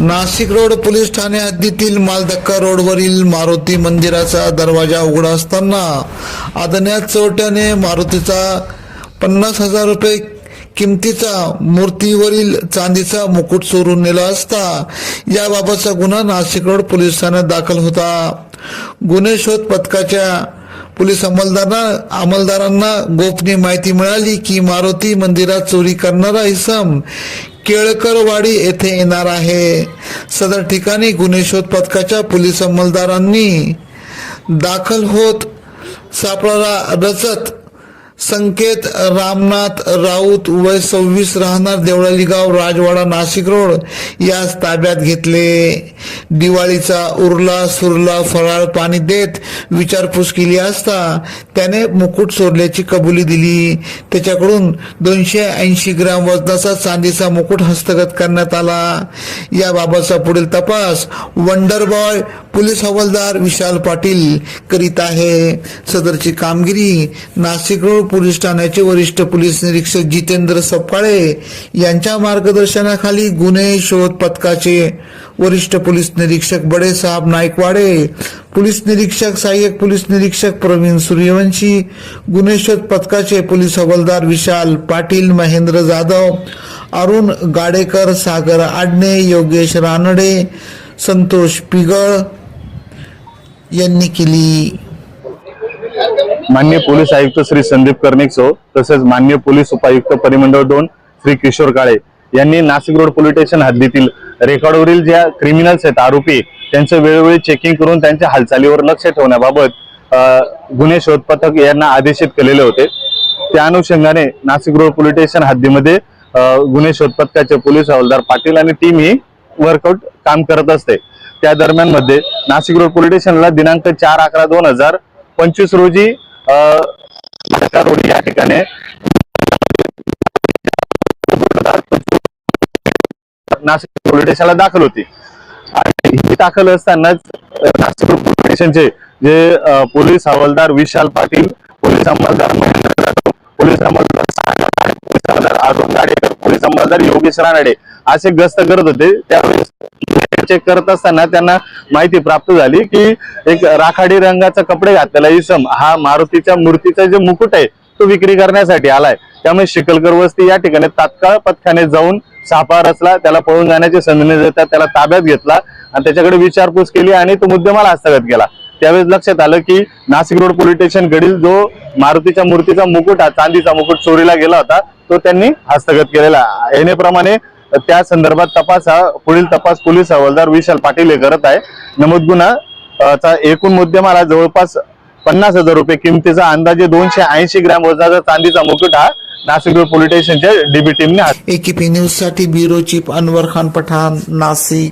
Nashik road police Thane हद्दीतील मालधक्का रोडवरील मारुती मंदिराचा दरवाजा उघडा असताना आदण्या चोट्याने मारुतीचा पन्नास हजार रुपये किमतीचा मूर्तीवरील चांदीचा मुकुट चोरून नेला असता याबाबतचा गुन्हा नाशिक रोड पोलीस ठाण्यात दाखल होता. गुन्हे शोध पथकाच्या पोलीस अंमलदारांना अंमलदारांना गोपनीय माहिती मिळाली की मारुती मंदिरात चोरी करणारा इसम केळकरवाडी येथे येणार आहे. सदर ठिकाणी गुन्हे शोध पथकाच्या पोलीस अंमलदारांनी दाखल होत सापळा रचत संकेत रामनाथ राऊत वय सव्वीस राहणार देवळाली गाव राजवाडा नाशिक रोड याच ताब्यात घेतले. दिवाळीचा उरला सुरला फराळ पाणी देत विचारपूस केली असता त्याने मुकुट सोडल्याची कबुली दिली. त्याच्याकडून दोनशे ऐंशी ग्राम वजनाचा चांदीचा मुकुट हस्तगत करण्यात आला. याबाबतचा पुढील तपास वंडर बॉय पोलीस हवालदार विशाल पाटील करीत आहे. सदरची कामगिरी नाशिक रोड पोलीस ठाण्याचे वरिष्ठ पोलीस निरीक्षक जितेंद्र सपकाळे यांच्या मार्गदर्शनाखाली गुन्हे शोध पथकाचे वरिष्ठ पोलीस निरीक्षक बडेसाहेब नाईकवाडे पोलीस निरीक्षक सहाय्यक पोलीस निरीक्षक प्रवीण सूर्यवंशी गुन्हे शोध पथकाचे पोलीस हवालदार विशाल पाटील महेंद्र जाधव अरुण गाडेकर सागर आडणे योगेश रानडे संतोष पिगळ यांनी केली. मान्य पोलीस आयुक्त श्री संदीप कर्णिकसो तसेच मान्य पोलीस उपायुक्त परिमंडळ दोन श्री किशोर काळे यांनी नाशिक रोड पोलीस स्टेशन हद्दीतील रेकॉर्डवरील ज्या क्रिमिनल्स आहेत आरोपी त्यांचं वेळोवेळी चेकिंग करून त्यांच्या हालचालीवर लक्ष ठेवण्याबाबत गुन्हे शोध पथक यांना आदेशित केलेले होते. त्या अनुषंगाने नाशिक रोड पोलीस स्टेशन हद्दीमध्ये गुन्हे शोध पथकाचे पोलीस हवालदार पाटील आणि टीम ही वर्कआउट काम करत असते. त्या दरम्यानमध्ये नाशिक रोड पोलीस स्टेशनला दिनांक चार अकरा दोन हजार पंचवीस रोजी रोडी या ठिकाणी. नाशिक पोलीस स्टेशनला दाखल होती. आणि ही दाखल असतानाच नाशिक पोलीस स्टेशनचे जे पोलीस हवालदार विशाल पाटील पोलीस अंमलदार महेंद्र जाधव, पोलीस अंमलदार पोलीस अंमलदार अरुण गाडेकर पोलीस अंमलदार योगेश रानाडे असे गस्त करत होते. त्यावेळेस चेक करत असताना त्यांना माहिती प्राप्त झाली की एक राखाडी रंगाचा कपडे घातलेला इसम हा मारुतीच्या मूर्तीचा जे मुकुट आहे तो विक्री करण्यासाठी आलाय. त्यामुळे शिकलकर वस्ती या ठिकाणी तात्काळ पथकाने जाऊन सापा रचला त्याला पळून जाण्याची संधी देतात त्याला ताब्यात घेतला आणि त्याच्याकडे विचारपूस केली आणि तो मुद्देमाल हस्तगत केला. त्यावेळेस लक्षात आलं की नाशिक रोड पोलीस स्टेशन कडील जो मारुतीच्या मूर्तीचा मुकुट हा चांदीचा मुकुट चोरीला गेला होता तो त्यांनी हस्तगत केलेला येण्याप्रमाणे त्या संदर्भात तपास हा पुढील तपास पोलीस हवालदार विशाल पाटील हे करत आहे. नमूद गुन्हा चा एकूण मुद्देमाला जवळपास पन्नास हजार रुपये किमतीचा अंदाजे दोनशे ऐंशी ग्रॅम वजनाचा चांदीचा मुकुट हा नाशिक पोलीस स्टेशनच्या डीबी टीमने एकीपी न्यूजसाठी ब्युरो चीफ अनवर खान पठाण नाशिक.